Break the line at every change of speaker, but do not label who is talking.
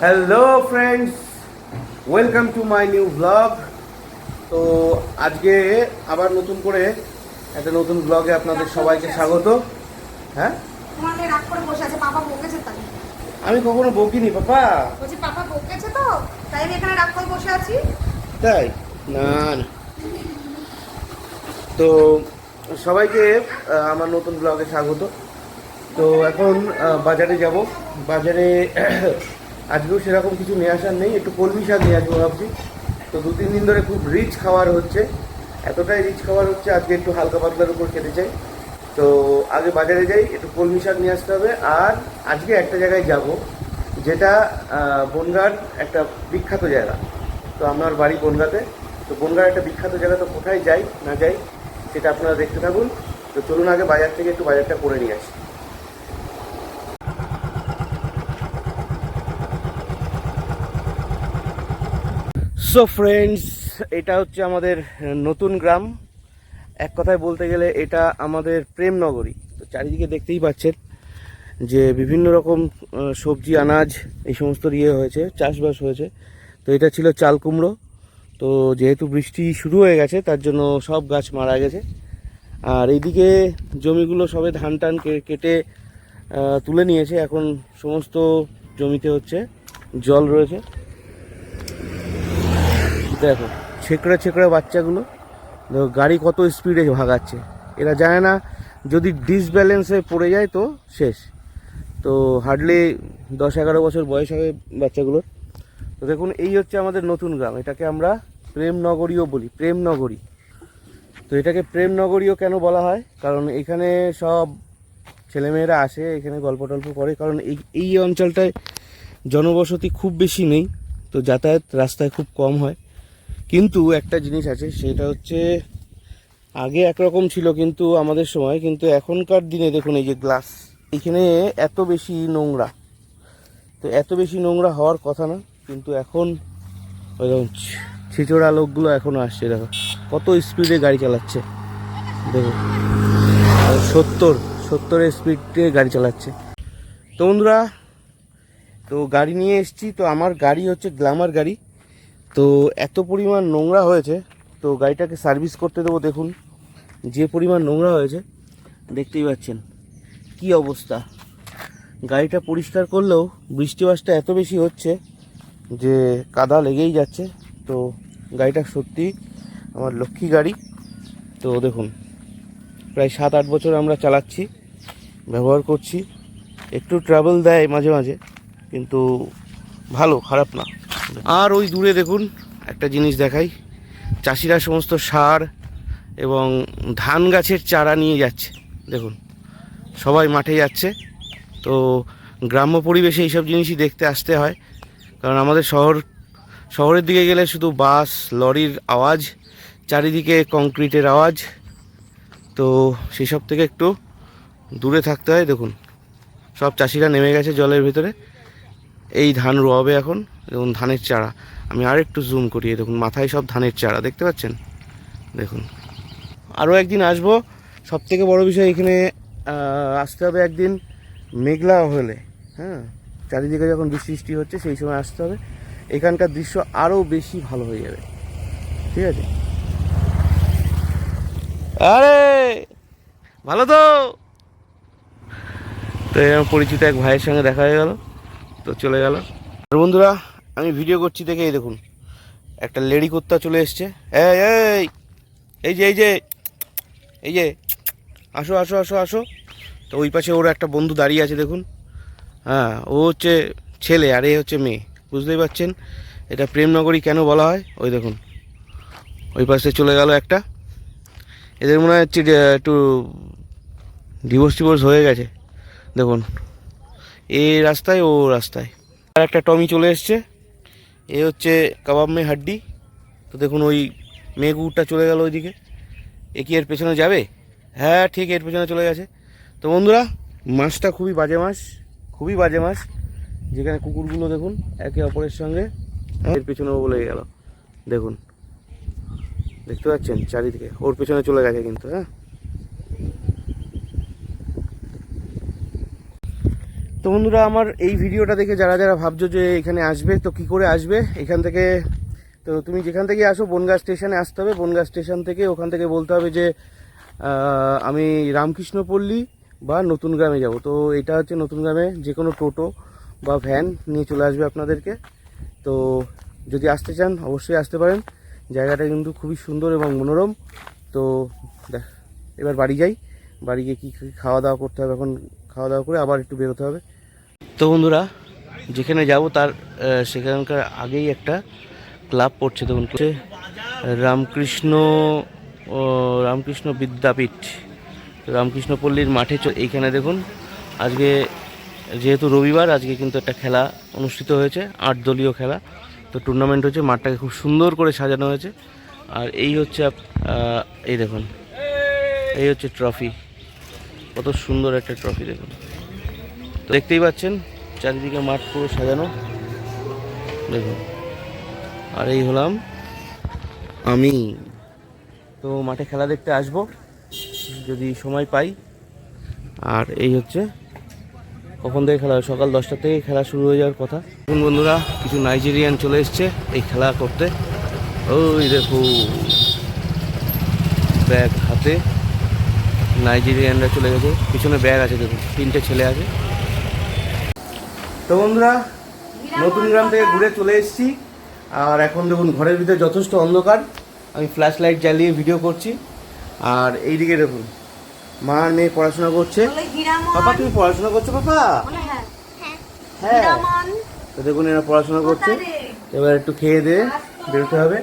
Hello friends welcome to my new blog তো আজকে আবার নতুন করে একটা নতুন ব্লগে আপনাদের সবাইকে স্বাগত। হ্যাঁ? আমি কখনো বকিনি পাপা।
বকেছে তো তাই আমি এখানে রাগ করে বসে আছি।
তাই? না না। তো সবাইকে আমার নতুন ব্লগে স্বাগত। তো এখন বাজারে যাব। বাজারে আজকেও সেরকম কিছু নিয়ে আসার নেই, একটু কলমি শাক নিয়ে আসব ভাবছি। তো দু তিন দিন ধরে খুব রিচ খাবার হচ্ছে। এতটাই রিচ খাবার হচ্ছে, আজকে একটু হালকা পাতলার উপর খেতে চাই। তো আগে বাজারে যাই, একটু কলমি শাক নিয়ে আসতে হবে। আর আজকে একটা জায়গায় যাব, যেটা বনগাঁর একটা বিখ্যাত জায়গা। তো আমার বাড়ি বনগাঁতে। তো বনগাঁর একটা বিখ্যাত জায়গা, তো কোথায় যাই, না যাই, সেটা আপনারা দেখতে থাকুন। তো চলুন আগে বাজার থেকে একটু বাজারটা করে নিয়ে আসি। সো ফ্রেন্ডস এটা হচ্ছে আমাদের নতুন গ্রাম। এক কথায় বলতে গেলে এটা আমাদের প্রেমনগরী। তো চারিদিকে দেখতেই পাচ্ছেন যে বিভিন্ন রকম সবজি, আনাজ, এই সমস্ত ইয়ে হয়েছে, চাষবাস হয়েছে। তো এটা ছিল চাল কুমড়ো। তো যেহেতু বৃষ্টি শুরু হয়ে গেছে, তার জন্য সব গাছ মারা গেছে। আর এইদিকে জমিগুলো সবে ধান টান কেটে তুলে নিয়েছে। এখন সমস্ত জমিতে হচ্ছে জল রয়েছে। দেখো, ছেকড়ে ছেকড়ে বাচ্চাগুলো, দেখো গাড়ি কত স্পিডে ভাগাচ্ছে। এরা জানে না, যদি ডিসব্যালেন্সে পড়ে যায় তো শেষ। তো হার্ডলি দশ এগারো বছর বয়স হবে বাচ্চাগুলোর। তো দেখুন, এই হচ্ছে আমাদের নতুন গ্রাম। এটাকে আমরা প্রেমনগরীও বলি, প্রেমনগরী। তো এটাকে প্রেমনগরীও কেন বলা হয়? কারণ এখানে সব ছেলেমেয়েরা আসে, এখানে গল্প টল্প করে, কারণ এই এই অঞ্চলটায় জনবসতি খুব বেশি নেই। তো যাতায়াত রাস্তায় খুব কম হয়। কিন্তু একটা জিনিস আছে, সেটা হচ্ছে আগে একরকম ছিল কিন্তু আমাদের সময়, কিন্তু এখনকার দিনে দেখুন এই যে গ্লাস, এখানে এত বেশি নোংরা। তো এত বেশি নোংরা হওয়ার কথা না, কিন্তু এখন ওই দেখুন লোকগুলো এখনও আসছে, দেখো, কত স্পিডে গাড়ি চালাচ্ছে। দেখো সত্তর, সত্তরের স্পিডে গাড়ি চালাচ্ছে। তো বন্ধুরা, তো গাড়ি নিয়ে এসেছি, তো আমার গাড়ি হচ্ছে গ্ল্যামার গাড়ি। তো এত পরিমাণ নোংরা হয়েছে, তো গাড়িটাকে সার্ভিস করতে দেবো দেখুন। যে পরিমাণ নোংরা হয়েছে, দেখতেই পাচ্ছেন কি অবস্থা। গাড়িটা পরিষ্কার করলেও বৃষ্টি বাসটা এত বেশি হচ্ছে যে কাদা লেগেই যাচ্ছে। তো গাড়িটা সত্যি আমার লক্ষ্মী গাড়ি। তো দেখুন, প্রায় সাত আট বছর আমরা চালাচ্ছি, ব্যবহার করছি। একটু ট্রাভেল দেয় মাঝে মাঝে, কিন্তু ভালো, খারাপ না। আর ওই দূরে দেখুন, একটা জিনিস দেখাই। চাষিরা সমস্ত সার এবং ধান গাছের চারা নিয়ে যাচ্ছে। দেখুন, সবাই মাঠে যাচ্ছে। তো গ্রাম্য পরিবেশে এইসব জিনিসই দেখতে আসতে হয়। কারণ আমাদের শহর, শহরের দিকে গেলে শুধু বাস, লরির আওয়াজ, চারিদিকে কংক্রিটের আওয়াজ। তো সেসব থেকে একটু দূরে থাকতে হয়। দেখুন, সব চাষিরা নেমে গেছে জলের ভিতরে। এই ধান রোয়াবে এখন। দেখুন ধানের চারা। আমি আর একটু জুম করি দেখুন মাথায় সব ধানের চারা, দেখতে পাচ্ছেন? দেখুন। আরও একদিন আসব। সব থেকে বড় বিষয় এখানে আসতে হবে একদিন মেঘলা হলে হ্যাঁ? চারিদিকে যখন বৃষ্টি বৃষ্টি হচ্ছে, সেই সময় আসতে হবে। এখানকার দৃশ্য আরও বেশি ভালো হয়ে যাবে। ঠিক আছে? আরে! ভালো তো? তো এরকম পরিচিত এক ভাইয়ের সঙ্গে দেখা হয়ে গেল, তো চলে গেল। আর বন্ধুরা আমি ভিডিও করছি দেখে, এই দেখুন। একটা লেডি কুত্তা চলে এসছে। এই এই এই যে এই যে এই যে, আসো আসো আসো আসো। তো ওই পাশে ওর একটা বন্ধু দাঁড়িয়ে আছে, দেখুন। হ্যাঁ ও হচ্ছে ছেলে আর এ হচ্ছে মেয়ে, বুঝতেই পারছেন? এটা প্রেমনগরী কেন বলা হয়? ওই দেখুন। ওই পাশে চলে গেল একটা। এদের মনে হয় হচ্ছে একটু ডিভোর্স টিভোর্স হয়ে গেছে। দেখুন। এ রাস্তায়, ও রাস্তায়। আর একটা টমি চলে এসছে। এ হচ্ছে কাবাব মে হাড্ডি। তো দেখুন ওই কুকুরটা চলে গেল ওইদিকে। এ কি এর পেছনে যাবে? হ্যাঁ ঠিক এর পেছনে চলে গেছে। তো বন্ধুরা, মাছটা খুবই বাজে মাছ, খুবই বাজে মাছ। যেখানে কুকুরগুলো দেখুন, একে অপরের সঙ্গে এর পেছনেও বলে গেল। দেখুন, দেখতে পাচ্ছেন? চারিদিকে, ওর পেছনে চলে গেছে কিন্তু হ্যাঁ। তো বন্ধুরা, আমার এই ভিডিওটা দেখে যারা যারা ভাবছ যে এখানে আসবে, তো কি করে আসবে? এখান থেকে, তো তুমি যেখান থেকে আসো, বনগাঁ স্টেশনে আসতে হবে। বনগাঁ স্টেশন থেকে ওখান থেকে বলতে হবে যে আমি রামকৃষ্ণপল্লী বা নতুন গ্রামে যাব। তো এটা হচ্ছে নতুন গ্রামে যে কোনো টোটো বা ভ্যান নিয়ে চলে আসবে আপনাদেরকে। তো যদি আসতে চান, অবশ্যই আসতে পারেন। জায়গাটা কিন্তু খুবই সুন্দর এবং মনোরম। তো দেখ, এবার বাড়ি যাই। বাড়ি গিয়ে কী কী খাওয়া দাওয়া করতে হবে এখন খাওয়া দাওয়া করে আবার একটু বেরোতে হবে। তো বন্ধুরা, যেখানে যাব তার সেখানকার আগেই একটা ক্লাব পড়ছে তখন। রামকৃষ্ণ রামকৃষ্ণ বিদ্যাপীঠ। রামকৃষ্ণ পল্লীর মাঠে এইখানে দেখুন, আজকে যেহেতু রবিবার, আজকে কিন্তু একটা খেলা অনুষ্ঠিত হয়েছে, আট দলীয় খেলা। তো টুর্নামেন্ট হচ্ছে, মাঠটাকে খুব সুন্দর করে সাজানো হয়েছে। আর এই হচ্ছে এই দেখুন, এই হচ্ছে ট্রফি কত সুন্দর একটা ট্রফি দেখুন। তো দেখতেই পাচ্ছেন, চারিদিকে মাঠ পুরো সাজানো। দেখুন, আর এই হলাম আমি। তো মাঠে খেলা দেখতে আসব, যদি সময় পাই। আর এই হচ্ছে, কখন থেকে খেলা সকাল দশটা থেকে খেলা শুরু হয়ে যাওয়ার কথা। এখন বন্ধুরা, কিছু নাইজেরিয়ান চলে এসছে এই খেলা করতে। ওই দেখো ব্যাগ হাতে। নাইজেরিয়ানরা চলে গেছে। পিছনে ব্যাগ আছে দেখুন তিনটে ছেলে আছে। তো বন্ধুরা নতুন গ্রাম থেকে ঘুরে চলে এসেছি। আর এখন দেখুন ঘরের ভিতরে যথেষ্ট অন্ধকার। আমি ফ্ল্যাশ লাইট জ্বালিয়ে ভিডিও করছি। আর এইদিকে দেখুন মা আর মেয়ে পড়াশোনা করছে। পাপা তুমি পড়াশোনা করছ পাপা?
হ্যাঁ।
হ্যাঁ। তো দেখুন এরা পড়াশোনা করছে। এবার একটু খেয়ে দিয়ে বেরোতে হবে।